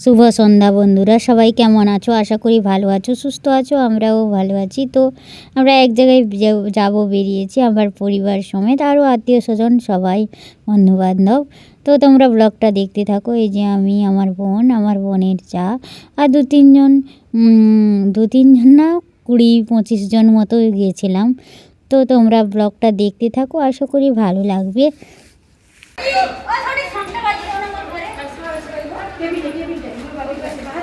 শুভ সন্ধ্যা বন্ধুরা সবাই কেমন আছো আশা করি ভালো আছো সুস্থ আছো আমরাও ভালো আছি তো আমরা এক জায়গায় যাব- বেরিয়েছি আমার পরিবার সমেত আরও আত্মীয় স্বজন সবাই বন্ধুবান্ধব তো তোমরা ব্লগটা দেখতে থাকো এই যে আমি আমার বোন আমার বোনের চা আর দু তিনজন দু তিনজন না কুড়ি পঁচিশ জন মতো গিয়েছিলাম তো তোমরা ব্লগটা দেখতে থাকো আশা করি ভালো লাগবে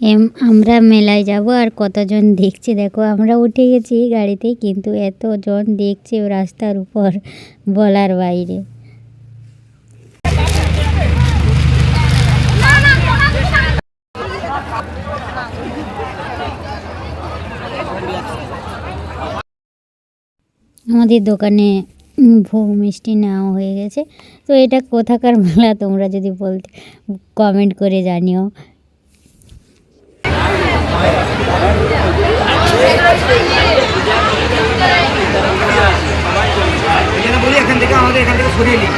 এম, আমরা মেলায় যাব আর কতজন দেখছে? দেখো, আমরা উঠে গেছি গাড়িতে কিন্তু এতজন দেখছে রাস্তার উপর বলার বাইরে। আমাদের দোকানে ভোগ মিষ্টি নেওয়া হয়ে গেছে। তো এটা কোথাকার মেলা, তোমরা যদি বলতে কমেন্ট করে জানিও। বলি এখান থেকে আমাদের এখান থেকে সরিয়ে নিই।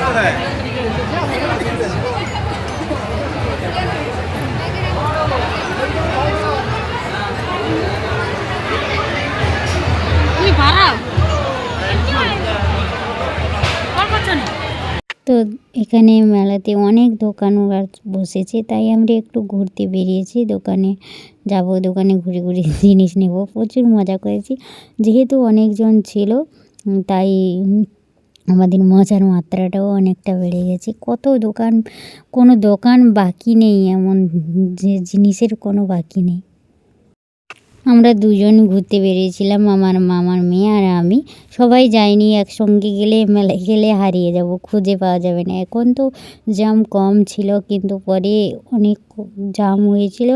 কোথায়? তো এখানে মেলাতে অনেক দোকান বসেছে, তাই আমরা একটু ঘুরতে বেরিয়েছি। দোকানে যাব, দোকানে ঘুরে ঘুরে জিনিস নেব। প্রচুর মজা করেছি। যেহেতু অনেকজন ছিল, তাই আমাদের মজার মাত্রাটাও অনেকটা বেড়ে গেছে। কত দোকান, কোনো দোকান বাকি নেই, এমন যে জিনিসের কোনো বাকি নেই। আমরা দুজন ঘুরতে বেরিয়েছিলাম, আমার মামার মেয়ে আর আমি। সবাই যাইনি, একসঙ্গে গেলে, মেলায় গেলে হারিয়ে যাব, খুঁজে পাওয়া যাবে না। এখন তো জাম কম ছিল, কিন্তু পরে অনেক জাম হয়েছিল।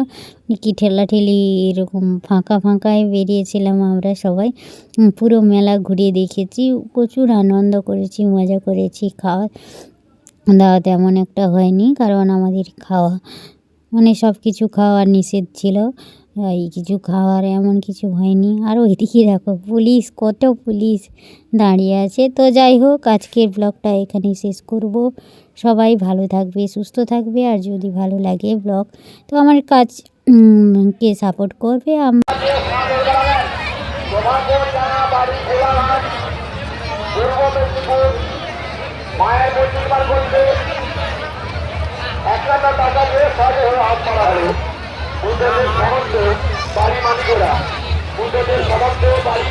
কি ঠেলাঠেলি এরকম ফাঁকা ফাঁকায় বেরিয়েছিলাম আমরা সবাই। পুরো মেলা ঘুরিয়ে দেখেছি, প্রচুর আনন্দ করেছি, মজা করেছি, খাওয়া দাওয়া তেমন একটা হয়নি, কারণ আমাদের খাওয়া মানে সব কিছু খাওয়া নিষেধ ছিল। এই কিছু খাওয়ার এমন কিছু হয়নি। আর ওইদিকে দেখো, পুলিশ, কত পুলিশ দাঁড়িয়ে আছে। তো যাই হোক, আজকের ব্লগটা এখানে শেষ করব। সবাই ভালো থাকবে, সুস্থ থাকবে। আর যদি ভালো লাগে ব্লগ, তো আমার কাজ কে সাপোর্ট করবে? মায়ের বুদ্ধদের সমস্ত বাড়ি মালিকেরা বুদ্ধদের সমস্ত বাড়ি